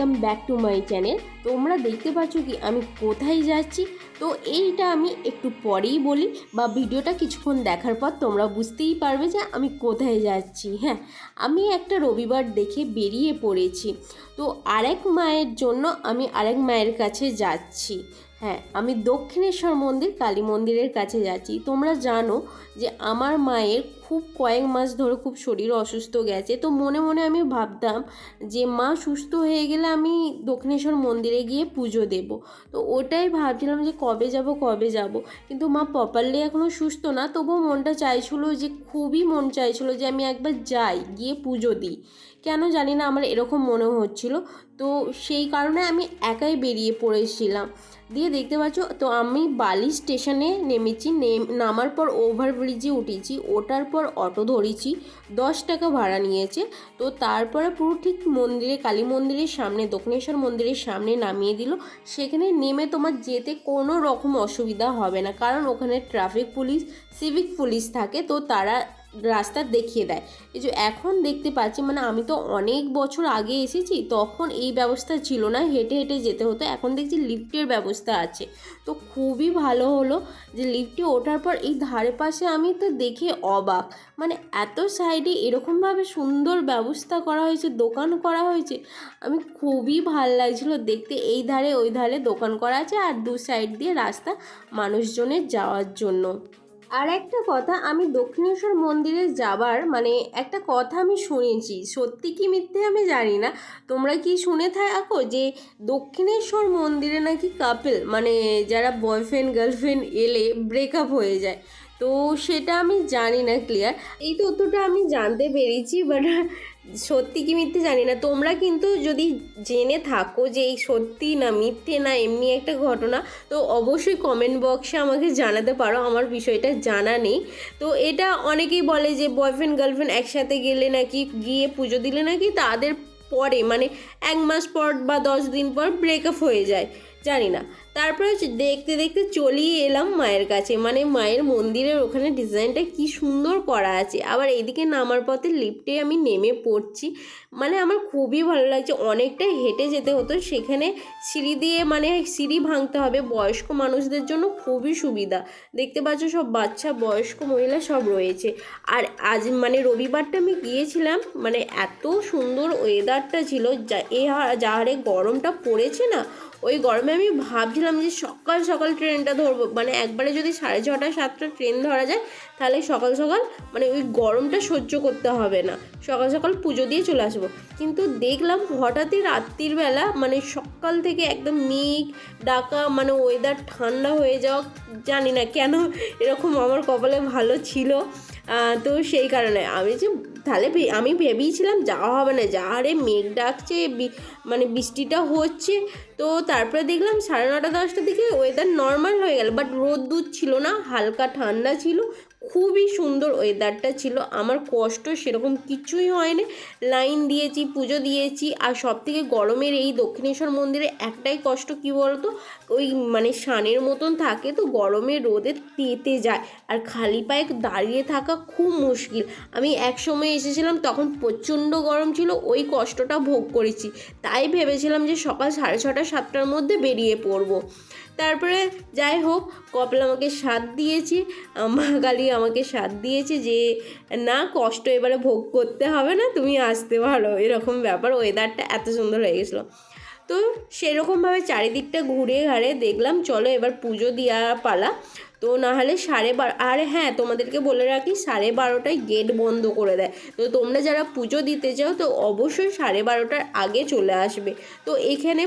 Welcome back to my channel তোমরা দেখতে পাচ্ছ কি আমি কোথায় যাচ্ছি? তো এইটা আমি একটু পরেই বলি বা ভিডিওটা কিছুক্ষণ দেখার পর তোমরা বুঝতেই পারবে যে আমি কোথায় যাচ্ছি। হ্যাঁ আমি একটা রবিবার দেখে বেরিয়ে পড়েছি। তো আরেক মায়ের জন্য আমি আরেক মায়ের কাছে যাচ্ছি। হ্যাঁ আমি দক্ষিণেশ্বর মন্দির কালী মন্দিরের কাছে যাচ্ছি। তোমরা জানো যে আমার মায়ের খুব কয়েক মাস ধরে খুব শরীর অসুস্থ গেছে। তো মনে মনে আমি ভাবতাম যে মা সুস্থ হয়ে গেলে আমি দক্ষিণেশ্বর মন্দিরে গিয়ে পুজো দেব। তো ওটাই ভাবছিলাম যে কবে যাব কবে যাব। কিন্তু মা প্রপারলি এখনও সুস্থ না, তবুও মনটা চাইছিল যে, খুবই মন চাইছিল যে আমি একবার যাই, গিয়ে পুজো দিই। কেন জানি না, আমার এরকম মনে হচ্ছিল। তো সেই কারণে আমি একাই বেরিয়ে পড়েছিলাম। দিয়ে দেখতে পাচ্ছ, তো আমি বালি স্টেশনে নেমেছি, নেম, নামার পর ওভারব্রিজে উঠেছি, ওঠার পর অটো ধরেছি, দশ টাকা ভাড়া নিয়েছে, তো তারপরে পুরো ঠিক মন্দিরে, কালী মন্দিরের সামনে, দক্ষিণেশ্বর মন্দিরের সামনে নামিয়ে দিল, সেখানে নেমে তোমার যেতে কোনো রকম অসুবিধা হবে না, কারণ ওখানে ট্রাফিক পুলিশ সিভিক পুলিশ থাকে, তো তারা রাস্তা দেখিয়ে দেয়। এই যে এখন দেখতে পাচ্ছি মানে আমি তো অনেক বছর আগে এসেছি, তখন এই ব্যবস্থা ছিল না, হেঁটে হেঁটে যেতে হতো। এখন দেখছি লিফটের ব্যবস্থা আছে। তো খুবই ভালো হলো যে লিফটে ওঠার পর এই ধারে পাশে আমি তো দেখে অবাক। মানে এত সাইডে এরকমভাবে সুন্দর ব্যবস্থা করা হয়েছে, দোকান করা হয়েছে, আমি খুবই ভালো লাগছিল দেখতে। এই ধারে, ওই ধারে দোকান করা আছে আর দু সাইড দিয়ে রাস্তা মানুষজনের যাওয়ার জন্য। আর একটা কথা, আমি দক্ষিণেশ্বর মন্দিরে যাবার মানে একটা কথা আমি শুনেছি, সত্যি কি মিথ্যে আমি জানি না। তোমরা কি শুনে থাকো যে দক্ষিণেশ্বর মন্দিরে নাকি কাপেল মানে যারা বয়ফ্রেন্ড গার্লফ্রেন্ড এলে ব্রেকআপ হয়ে যায়? তো সেটা আমি জানি না ক্লিয়ার এই তথ্যটা আমি জানতে পেরেছি বাট সত্যি কি মিথ্যে জানি না। তোমরা কিন্তু যদি জেনে থাকো যে এই সত্যি না মিথ্যে না এমনি একটা ঘটনা, তো অবশ্যই কমেন্ট বক্সে আমাকে জানাতে পারো, আমার বিষয়টা জানা নেই। তো এটা অনেকেই বলে যে বয়ফ্রেন্ড গার্লফ্রেন্ড একসাথে গেলে নাকি গিয়ে পুজো দিলে নাকি তাদের পরে মানে এক মাস পর বা দশ দিন পর ব্রেকআপ হয়ে যায়। জানি না তারপরে দেখতে দেখতে চলিয়ে এলাম মায়ের কাছে। মানে মায়ের মন্দিরের ওখানে ডিজাইনটা কি সুন্দর করা আছে। আবার এইদিকে নামার পথে লিফটে আমি নেমে পড়ছি। মানে আমার খুবই ভালো লাগছে। অনেকটা হেঁটে যেতে হতো। সেখানে সিঁড়ি দিয়ে মানে সিঁড়ি ভাঙতে হবে। বয়স্ক মানুষদের জন্য খুবই সুবিধা। দেখতে পাচ্ছ সব বাচ্চা, বয়স্ক মহিলা সব রয়েছে। আর আজ মানে রবিবারটা আমি গিয়েছিলাম। মানে এত সুন্দর ওয়েদারটা ছিল। যা এ হা- যা হারে গরমটা পড়েছে না, ওই গরমে আমি ভাবছিলাম যে সকাল সকাল ট্রেনটা ধরবো। মানে একবারে যদি সাড়ে ছটা, সাতটা ট্রেন ধরা যায়, তাহলে সকাল সকাল মানে ওই গরমটা সহ্য করতে হবে না। সকাল সকাল পুজো দিয়ে চলে আসব। কিন্তু দেখলাম হঠাৎই রাত্রির বেলা মানে সকাল থেকে একদম মেঘ, ডাকা মানে ওয়েদার ঠান্ডা হয়ে যাওয়া, জানি না কেন এরকম আমার কপালে ভালো ছিল। তো সেই কারণে আমি যে তাহলে আমি ভেবেইছিলাম যাওয়া হবে না। যা হারে মেঘ ডাকছে মানে বৃষ্টিটা হচ্ছে, তো তারপরে দেখলাম সাড়ে নটা, দশটার দিকে ওয়েদার নর্মাল হয়ে গেল। বাট রোদ্দুর ছিল না, হালকা ঠান্ডা ছিল, খুবই সুন্দর ওয়েদারটা ছিল। আমার কষ্ট সেরকম কিছুই হয়নি। লাইন দিয়েছি, পুজো দিয়েছি, আর সব থেকে গরমের এই দক্ষিণেশ্বর মন্দিরে একটাই কষ্ট কি বলতো? ওই মানে সানের মতন থাকে তো, গরমে রোদে তেতে যায়। আর খালি পায়ে দাঁড়িয়ে থাকা খুব মুশকিল। আমি এক সময় এসেছিলাম, তখন প্রচণ্ড গরম ছিল, ওই কষ্টটা ভোগ করেছি। তাই ভেবেছিলাম যে সকাল সাড়ে ছটা, সাতটার মধ্যে বেরিয়ে পড়ব। তারপরে যাই হোক, কপাল আমাকে সাথ দিয়েছে মা কালী আমাকে সাথ দিয়েছে যে, না, কষ্ট এবারে ভোগ করতে হবে না, তুমি আসতে পারো। এরকম ব্যাপার ওয়েদারটা এত সুন্দর হয়ে গেছিল। তো সেরকমভাবে চারিদিকটা ঘুরে ঘাড়ে দেখলাম, চলো এবার পুজো দেওয়া পালা। তো নাহলে সাড়ে বারো, আর হ্যাঁ তোমাদেরকে বলে রাখি সাড়ে বারোটায় গেট বন্ধ করে দেয়। তো তোমরা যারা পুজো দিতে চাও, তো অবশ্যই সাড়ে বারোটার আগে চলে আসবে। তো এখানে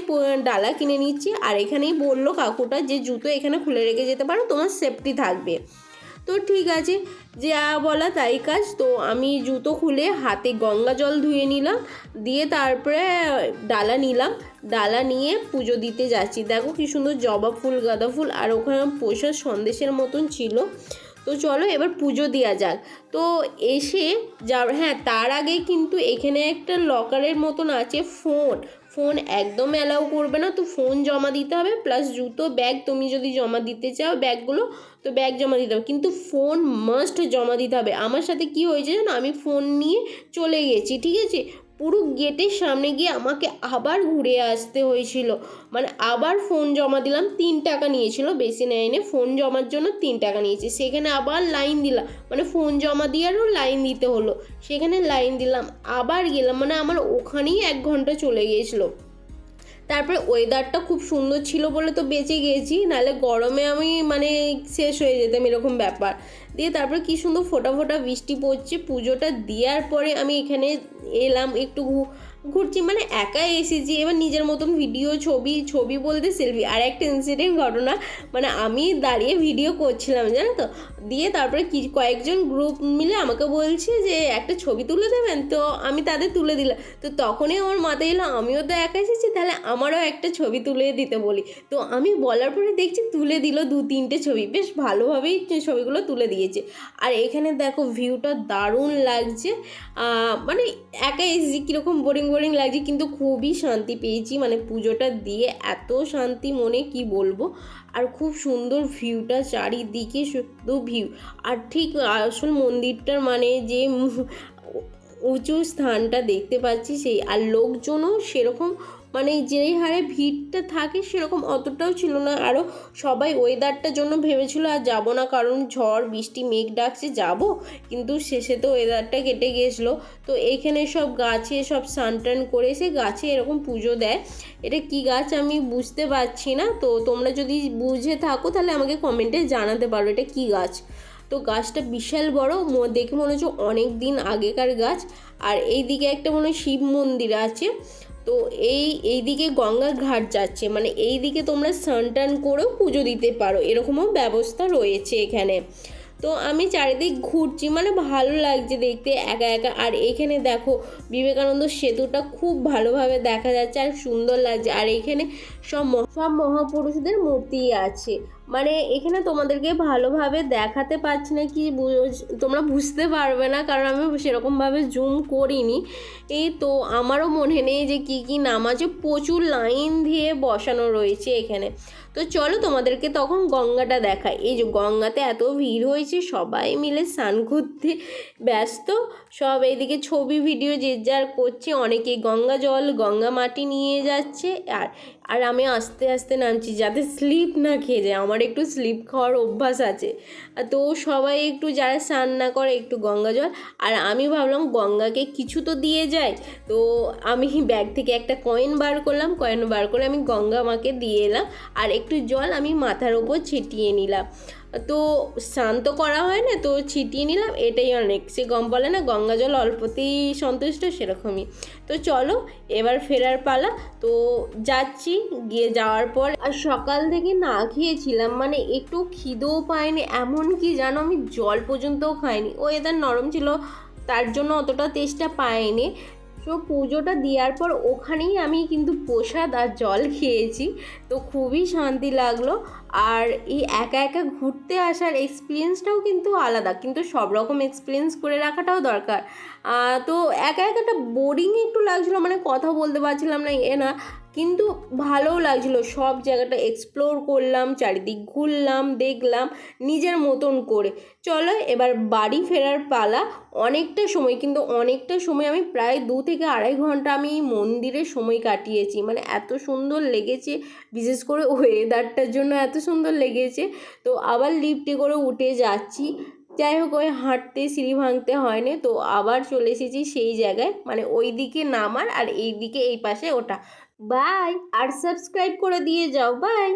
ডালা কিনে নিচ্ছি, আর এখানেই বলল কাকুটা যে জুতো এখানে খুলে রেখে যেতে পারো, তোমার সেফটি থাকবে। তো ঠিক আছে, যা বলা তাই কাজ। তো আমি জুতো খুলে হাতে গঙ্গা জল ধুয়ে নিলাম, দিয়ে তারপরে ডালা নিলাম। ডালা নিয়ে পুজো দিতে যাচ্ছি। দেখো কি সুন্দর জবা ফুল, গাঁদা ফুল, আর ওখানে পোষা সন্দেশের মতন ছিল। তো চলো এবার পুজো দেওয়া যাক। তো এসে যা হ্যাঁ তার আগে কিন্তু এখানে একটা লকারের মতন আছে ফোন ফোন একদম অ্যালাউ করবে না, তো ফোন জমা দিতে হবে প্লাস জুতো ব্যাগ তুমি যদি জমা দিতে চাও ব্যাগগুলো, তো ব্যাগ জমা দিতে হবে। কিন্তু ফোন মাস্ট জমা দিতে হবে। আমার সাথে কি হয়েছে জানো? আমি ফোন নিয়ে চলে গেছি, ঠিক আছে? পুরো গেটের সামনে গিয়ে আমাকে আবার ঘুরে আসতে হয়েছিল। মানে আবার ফোন জমা দিলাম, তিন টাকা নিয়েছিল। বেশি নেয়নি ফোন জমার জন্য তিন টাকা নিয়েছে। সেখানে আবার লাইন দিলাম। মানে ফোন জমা দেওয়ারও লাইন দিতে হলো। সেখানে লাইন দিলাম, আবার গেলাম। মানে আমার ওখানেই এক ঘণ্টা চলে গিয়েছিল। তারপরে ওয়েদারটা খুব সুন্দর ছিল বলে তো বেঁচে গেছি, নাহলে গরমে আমি মানে শেষ হয়ে যেতাম এরকম ব্যাপার। দিয়ে তারপরে কি সুন্দর ফোটা ফোটা বৃষ্টি পড়ছে, পুজোটা দেওয়ার পরে আমি এখানে এলাম একটু ঘুরছি মানে একা এসেছি। এবার নিজের মতন ভিডিও ছবি ছবি বলতে সেলফি আর একটা ইনসিডেন্ট ঘটনা মানে আমি দাঁড়িয়ে ভিডিও করছিলাম, জানো তো? দিয়ে তারপরে কি, কয়েকজন গ্রুপ মিলে আমাকে বলছে যে, একটা ছবি তুলে দেবেন? তো আমি তাদের তুলে দিলাম। তো তখনই আমার মাথায় এলো, আমিও তো একা এসেছি, তাহলে আমারও একটা ছবি তুলে দিতে বলি। তো আমি বলার পরে দেখছি, তুলে দিল দু তিনটে ছবি। বেশ ভালোভাবেই ছবিগুলো তুলে দিয়েছে। আর এখানে দেখো ভিউটা দারুণ লাগছে। মানে একা এসেছি, কীরকম বোরিং বোরিং লাগছে, কিন্তু খুবই শান্তি পেয়েছি। মানে পুজোটা দিয়ে এত শান্তি মনে, কি বলব? আর খুব সুন্দর ভিউটা চারিদিকে শুধু ভিউ আর ঠিক আসল মন্দিরটার মানে যে উঁচু স্থানটা দেখতে পাচ্ছি সেই, আর লোকজনও সেরকম মানে যেই হারে ভিড়টা থাকে সেরকম অতটাও ছিল না। আরও সবাই ওয়েদারটার জন্য ভেবেছিল, আর যাব না কারণ ঝড়, বৃষ্টি, মেঘ ডাকছে, যাব। কিন্তু শেষে তো ওয়েদারটা কেটে গেছিল। তো এইখানে সব গাছে সব সানটান করে এসে গাছে এরকম পুজো দেয়। এটা কি গাছ আমি বুঝতে পারছি না। তো তোমরা যদি বুঝে থাকো তাহলে আমাকে কমেন্টে জানাতে পারো এটা কি গাছ। তো গাছটা বিশাল বড় দেখে মনে হচ্ছে অনেক দিন আগেকার গাছ। আর এই দিকে একটা মনে হয় শিব মন্দির আছে। তো এই এই দিকে গঙ্গার ঘাট যাচ্ছে মানে এই দিকে তোমরা স্নান টান করেও পুজো দিতে পারো, এরকমও ব্যবস্থা রয়েছে এখানে। তো আমি চারিদিক ঘুরছি মানে ভালো লাগছে দেখতে একা একা। আর এখানে দেখো, বিবেকানন্দ সেতুটা খুব ভালোভাবে দেখা যাচ্ছে আর সুন্দর লাগছে। আর এখানে সব সব মহাপুরুষদের মূর্তি আছে। মানে এখানে তোমাদেরকে ভালোভাবে দেখাতে পারছি না কি তোমরা বুঝতে পারবে না, কারণ আমি সেরকমভাবে জুম করিনি। এই তো আমারও মনে নেই যে কি কি নাম আছে প্রচুর লাইন দিয়ে বসানো রয়েছে এখানে। তো চলো তোমাদেরকে তখন গঙ্গাটা দেখাই। এই যে গঙ্গাতে এত ভিড় হয়েছে, সবাই মিলে স্নান করতে ব্যস্ত। সব এইদিকে ছবি ভিডিও যে যার করছে, অনেকে গঙ্গা জল, গঙ্গা মাটি নিয়ে যাচ্ছে। আর আর আমি আস্তে আস্তে নামছি, যাতে স্লিপ না খেয়ে যায়। আমার একটু স্লিপ খাওয়ার অভ্যাস আছে। তো সবাই একটু, যারা স্নান না করে, একটু গঙ্গা জল। আর আমি ভাবলাম, গঙ্গাকে কিছু তো দিয়ে যায় তো আমি ব্যাগ থেকে একটা কয়েন বার করলাম। কয়েন বার করে আমি গঙ্গা মাকে দিয়ে এলাম। আর একটু জল আমি মাথার ওপর ছিটিয়ে নিলাম। তো স্নান তো করা হয় না, তো ছিটিয়ে নিলাম, এটাই অনেক। সে গম বলে না, গঙ্গা জল অল্পতেই সন্তুষ্ট সেরকমই। তো চলো, এবার ফেরার পালা। তো যাচ্ছি, গিয়ে যাওয়ার পর আর সকাল থেকে না খেয়েছিলাম মানে একটু খিদেও পাইনি, এমন কি জানো আমি জল পর্যন্তও খাইনি। ও এদের নরম ছিল, তার জন্য অতটা তেষ্টা পাইনি। তো পুজোটা দেওয়ার পর ওখানেই আমি কিন্তু প্রসাদ আর জল খেয়েছি। তো খুবই শান্তি লাগল। আর এই একা একা ঘুরতে আসার এক্সপিরিয়েন্সটাও কিন্তু আলাদা। কিন্তু সব রকম এক্সপিরিয়েন্স করে রাখাটাও দরকার। তো একা একাটা বোরিং একটু লাগছিল মানে কথা বলতে পারছিলাম না, এ না। কিন্তু ভালোও লাগছিল, সব জায়গাটা এক্সপ্লোর করলাম, চারিদিক ঘুরলাম, দেখলাম, নিজের মতন করে। চলো এবার বাড়ি ফেরার পালা। অনেকটা সময়, কিন্তু অনেকটা সময় আমি প্রায় দু থেকে আড়াই ঘণ্টা আমি এই মন্দিরে সময় কাটিয়েছি। মানে এত সুন্দর লেগেছে, বিশেষ করে ওয়েদারটার জন্য এত সুন্দর লেগেছে। তো আবার লিফটে করে উঠে যাচ্ছি। যাই হোক, ওই হাঁটতে সিঁড়ি ভাঙতে হয়নি। তো আবার চলে এসেছি সেই জায়গায়। মানে ওই দিকে নামার আর এই দিকে এই পাশে ওটা বাই! আর সাবস্ক্রাইব করে দিয়ে যাও। বাই!